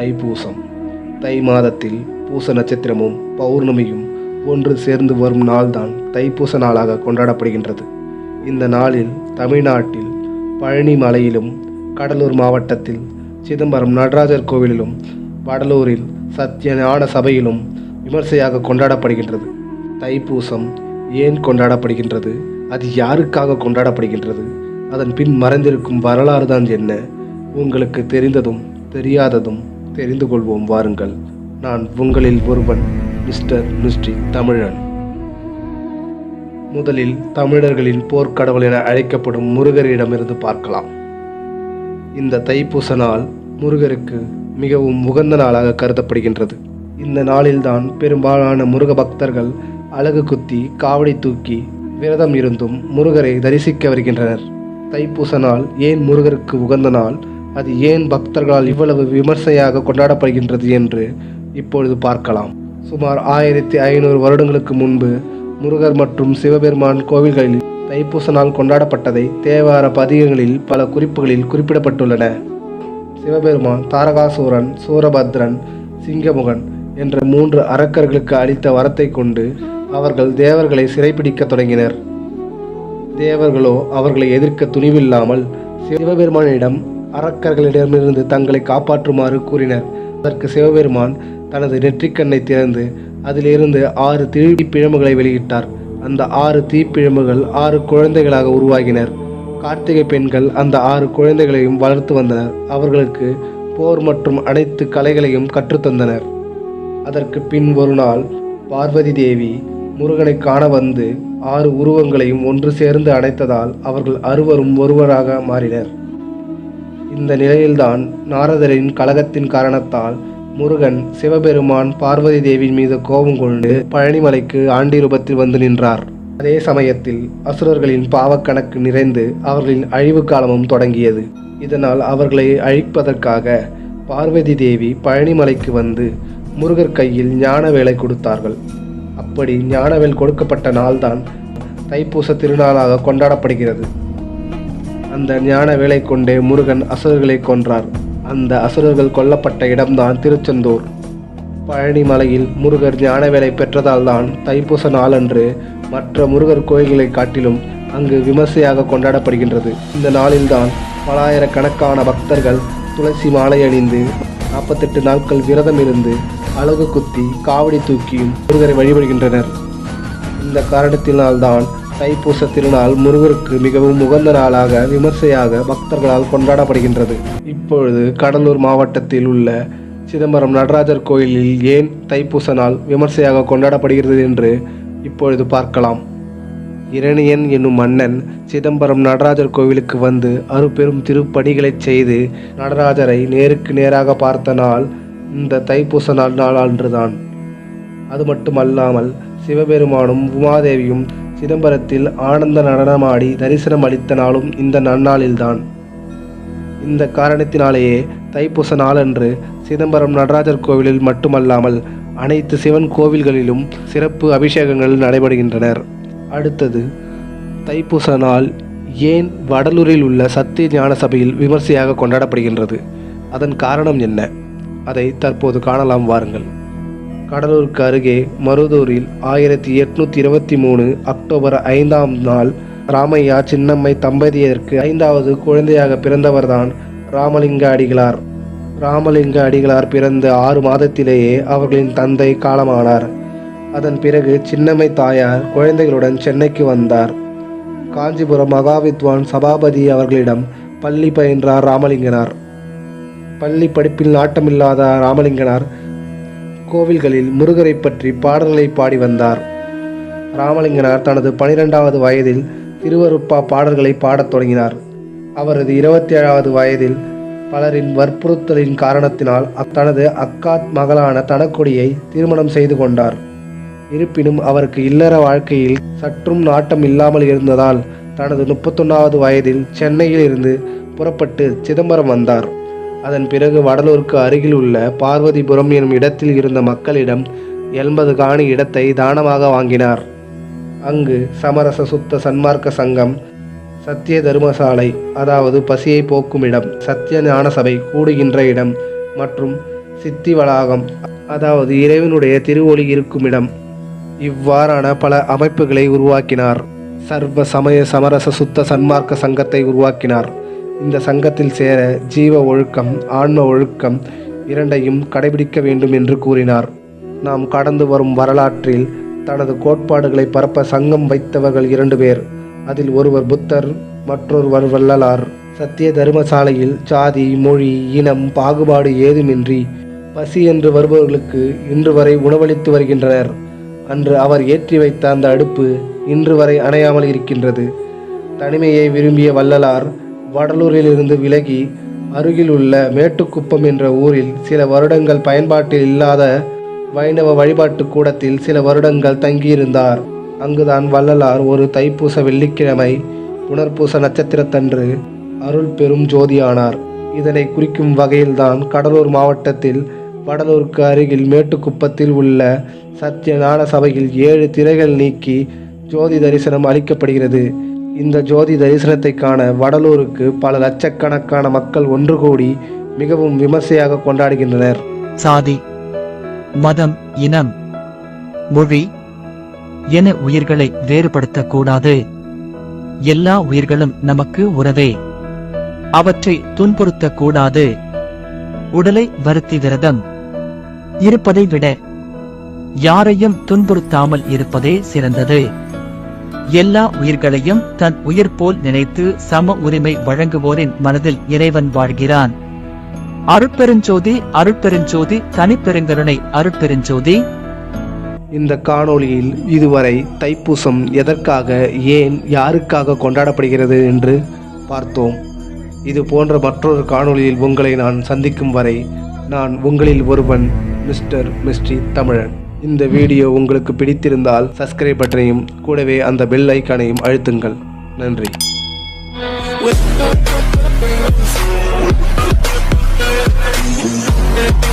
தைப்பூசம். தை மாதத்தில் பூச நட்சத்திரமும் பௌர்ணமியும் ஒன்று சேர்ந்து வரும் நாள்தான் தைப்பூச நாளாக கொண்டாடப்படுகின்றது. இந்த நாளில் தமிழ்நாட்டில் பழனி மலையிலும் கடலூர் மாவட்டத்தில் சிதம்பரம் நடராஜர் கோவிலிலும் வடலூரில் சத்திய ஞான சபையிலும் விமர்சையாக கொண்டாடப்படுகின்றது. தைப்பூசம் ஏன் கொண்டாடப்படுகின்றது? அது யாருக்காக கொண்டாடப்படுகின்றது? அதன் பின் மறைந்திருக்கும் வரலாறு தான் என்ன? உங்களுக்கு தெரிந்ததும் தெரியாததும் தெரிந்து கொள்வோம் வாருங்கள். நான் உங்களில் ஒருவன் மிஸ்டர் மிஸ்ட்ரி தமிழன். முதலில் தமிழர்களின் போர்க்கடவுள் என அழைக்கப்படும் முருகரிடமிருந்து பார்க்கலாம். இந்த தைப்பூச நாள் முருகருக்கு மிகவும் உகந்த நாளாக கருதப்படுகின்றது. இந்த நாளில்தான் பெரும்பாலான முருக பக்தர்கள் அழகு குத்தி காவடி தூக்கி விரதம் இருந்தும் முருகரை தரிசிக்க வருகின்றனர். தைப்பூச நாள் ஏன் முருகருக்கு உகந்த நாள்? அது ஏன் பக்தர்களால் இவ்வளவு விமர்சையாக கொண்டாடப்படுகின்றது என்று இப்பொழுது பார்க்கலாம். சுமார் ஆயிரத்தி ஐநூறு வருடங்களுக்கு முன்பு முருகர் மற்றும் சிவபெருமான் கோவில்களில் தைப்பூச நாள் கொண்டாடப்பட்டதை தேவார பதிகங்களில் பல குறிப்புகளில் குறிப்பிடப்பட்டுள்ளன. சிவபெருமான் தாரகாசூரன் சூரபத்ரன் சிங்கமுகன் என்ற மூன்று அரக்கர்களுக்கு அளித்த வரத்தை கொண்டு அவர்கள் தேவர்களை சிறைப்பிடிக்க தொடங்கினர். தேவர்களோ அவர்களை எதிர்க்க துணிவில்லாமல் சிவபெருமானிடம் அரக்கர்களிடமிருந்து தங்களை காப்பாற்றுமாறு கூறினர். அதற்கு சிவபெருமான் தனது நெற்றிக்கண்ணை திறந்து அதிலிருந்து ஆறு தீப்பிழம்புகளை வெளியிட்டார். அந்த ஆறு தீப்பிழம்புகள் ஆறு குழந்தைகளாக உருவாகினர். கார்த்திகை பெண்கள் அந்த ஆறு குழந்தைகளையும் வளர்த்து வந்தனர். அவர்களுக்கு போர் மற்றும் அனைத்து கலைகளையும் கற்றுத்தந்தனர் அதற்கு பின் ஒரு நாள் பார்வதி தேவி முருகனை காண வந்து ஆறு உருவங்களையும் ஒன்று சேர்ந்து அணைத்ததால் அவர்கள் அறுவரும் ஒருவராக மாறினர். இந்த நிலையில்தான் நாரதரின் கலகத்தின் காரணத்தால் முருகன் சிவபெருமான் பார்வதி தேவியின் மீது கோபம் கொண்டு பழனிமலைக்கு ஆண்டி ரூபத்தில் வந்து நின்றார். அதே சமயத்தில் அசுரர்களின் பாவக்கணக்கு நிறைந்து அவர்களின் அழிவு காலமும் தொடங்கியது. இதனால் அவர்களை அழிப்பதற்காக பார்வதி தேவி பழனிமலைக்கு வந்து முருகர் கையில் ஞானவேலை கொடுத்தார்கள். அப்படி ஞானவேல் கொடுக்கப்பட்ட நாள்தான் தைப்பூச திருநாளாக கொண்டாடப்படுகிறது. அந்த ஞான வேலை கொண்டே முருகன் அசுரர்களை கொன்றார். அந்த அசுரர்கள் கொல்லப்பட்ட இடம்தான் திருச்செந்தூர். பழனி மலையில் முருகர் ஞான வேலை பெற்றதால் தான் தைப்பூச நாளன்று மற்ற முருகர் கோயில்களை காட்டிலும் அங்கு விமர்சையாக கொண்டாடப்படுகின்றது. இந்த நாளில்தான் பலாயிரக்கணக்கான பக்தர்கள் துளசி மாலை அணிந்து நாற்பத்தெட்டு நாட்கள் விரதம் இருந்து அழகு குத்தி காவடி தூக்கியும் முருகரை வழிபடுகின்றனர். இந்த காரணத்தினால்தான் தைப்பூச திருநாள் முருகருக்கு மிகவும் உகந்த நாளாக விமர்சையாக பக்தர்களால் கொண்டாடப்படுகின்றது. இப்பொழுது கடலூர் மாவட்டத்தில் உள்ள சிதம்பரம் நடராஜர் கோயிலில் ஏன் தைப்பூச நாள் விமர்சையாக கொண்டாடப்படுகிறது என்று இப்பொழுது பார்க்கலாம். இரணியன் என்னும் மன்னன் சிதம்பரம் நடராஜர் கோவிலுக்கு வந்து அருபெரும் திருப்பணிகளைச் செய்து நடராஜரை நேருக்கு நேராக பார்த்த நாள் இந்த தைப்பூச நாள் நாளன்றுதான். அது மட்டுமல்லாமல் சிவபெருமானும் உமாதேவியும் சிதம்பரத்தில் ஆனந்த நடனமாடி தரிசனம் அளித்த நாளும் இந்த நன்னாளில்தான். இந்த காரணத்தினாலேயே தைப்பூச நாளன்று சிதம்பரம் நடராஜர் கோவிலில் மட்டுமல்லாமல் அனைத்து சிவன் கோவில்களிலும் சிறப்பு அபிஷேகங்கள் நடைபெறுகின்றனர். அடுத்தது தைப்பூச நாள் ஏன் வடலூரில் உள்ள சத்திய ஞான சபையில் விமர்சையாக கொண்டாடப்படுகின்றது? அதன் காரணம் என்ன? அதை தற்போது காணலாம் வாருங்கள். கடலூருக்கு அருகே மருதூரில் ஆயிரத்தி எட்நூத்தி இருபத்தி மூணு அக்டோபர் ஐந்தாம் நாள் ராமையா சின்னம்மை தம்பதியருக்கு ஐந்தாவது குழந்தையாக பிறந்தவர்தான் ராமலிங்க அடிகளார். ராமலிங்க அடிகளார் பிறந்த ஆறு மாதத்திலேயே அவர்களின் தந்தை காலமானார். அதன் பிறகு சின்னம்மை தாயார் குழந்தைகளுடன் சென்னைக்கு வந்தார். காஞ்சிபுரம் மகாவித்வான் சபாபதி அவர்களிடம் பள்ளி பயின்றார் ராமலிங்கனார். பள்ளி படிப்பில் நாட்டமில்லாத ராமலிங்கனார் கோவில்களில் முருகரை பற்றி பாடல்களை பாடி வந்தார். ராமலிங்கனார் தனது பனிரெண்டாவது வயதில் திருவருப்பா பாடல்களை பாடத் தொடங்கினார். அவரது இருபத்தி ஏழாவது வயதில் பலரின் வற்புறுத்தலின் காரணத்தினால் அத்தனது அக்காத் மகளான தனக்குடியை திருமணம் செய்து கொண்டார். இருப்பினும் அவருக்கு இல்லற வாழ்க்கையில் சற்றும் நாட்டம் இல்லாமல் இருந்ததால் தனது முப்பத்தொன்னாவது வயதில் சென்னையில் இருந்து புறப்பட்டு சிதம்பரம் வந்தார். அதன் பிறகு வடலூருக்கு அருகில் உள்ள பார்வதிபுரம் எனும் இடத்தில் இருந்த மக்களிடம் எண்பது காணி இடத்தை தானமாக வாங்கினார். அங்கு சமரச சுத்த சன்மார்க்க சங்கம் சத்திய தர்மசாலை அதாவது பசியை போக்கும் இடம் சத்திய ஞான சபை கூடுகின்ற இடம் மற்றும் சித்தி வளாகம் அதாவது இறைவனுடைய திருவொளி இருக்கும் இடம். இவ்வாறான பல அமைப்புகளை உருவாக்கினார். சர்வ சமய சமரச சுத்த சன்மார்க்க சங்கத்தை உருவாக்கினார். இந்த சங்கத்தில் சேர ஜீவ ஒழுக்கம் ஆன்ம ஒழுக்கம் இரண்டையும் கடைபிடிக்க வேண்டும் என்று கூறினார். நாம் கடந்து வரும் வரலாற்றில் தனது கோட்பாடுகளை பரப்ப சங்கம் வைத்தவர்கள் இரண்டு பேர். அதில் ஒருவர் புத்தர் மற்றொருவர் வள்ளலார். சத்திய தர்மசாலையில் ஜாதி மொழி இனம் பாகுபாடு ஏதுமின்றி பசி என்று வருபவர்களுக்கு இன்று வரை உணவளித்து வருகின்றனர். அன்று அவர் ஏற்றி வைத்த அந்த அடுப்பு இன்று வரை அணையாமல் இருக்கின்றது. தனிமையை விரும்பிய வள்ளலார் வடலூரிலிருந்து விலகி அருகில் உள்ள மேட்டுக்குப்பம் என்ற ஊரில் சில வருடங்கள் பயன்பாட்டில் இல்லாத வைணவ வழிபாட்டு கூடத்தில் சில வருடங்கள் தங்கியிருந்தார். அங்குதான் வள்ளலார் ஒரு தைப்பூச வெள்ளிக்கிழமை புனர்பூச நட்சத்திரத்தன்று அருள் பெரும் ஜோதியானார். இதனை குறிக்கும் வகையில்தான் கடலூர் மாவட்டத்தில் வடலூருக்கு அருகில் மேட்டுக்குப்பத்தில் உள்ள சத்திய ஞான சபையில் ஏழு திரைகள் நீக்கி ஜோதி தரிசனம் அளிக்கப்படுகிறது. இந்த ஜோதி தரிசனத்தை காண வடலூருக்கு பல லட்சக்கணக்கான மக்கள் ஒன்று கூடி மிகவும் விமர்சையாக கொண்டாடுகின்றனர். சாதி மதம் இனம் மொழி என உயிர்களை வேறுபடுத்தக்கூடாது. எல்லா உயிர்களும் நமக்கு உறவே. அவற்றை துன்புறுத்தக்கூடாது. உடலை வருத்தி விரதம். இருப்பதை விட யாரையும் துன்புறுத்தாமல் இருப்பதே சிறந்தது. எல்லா உயிர்களையும் தன் உயிர் போல் நினைத்து சம உரிமை வழங்குவோரின் மனதில் இறைவன் வாழ்கிறான். அருட்பெருஞ்சோதி அருட்பெருஞ்சோதி தனிப்பெருங்கருணை அருட்பெருஞ்சோதி. இந்த காணொளியில் இதுவரை தைப்பூசம் எதற்காக ஏன் யாருக்காக கொண்டாடப்படுகிறது என்று பார்த்தோம். இது போன்ற மற்றொரு காணொளியில் உங்களை நான் சந்திக்கும் வரை நான் உங்களில் ஒருவன் மிஸ்டர் மிஸ்ட்ரி தமிழன். இந்த வீடியோ உங்களுக்கு பிடித்திருந்தால் சப்ஸ்கிரைப் பட்டனையும் கூடவே அந்த பெல் ஐக்கானையும் அழுத்துங்கள். நன்றி. We'll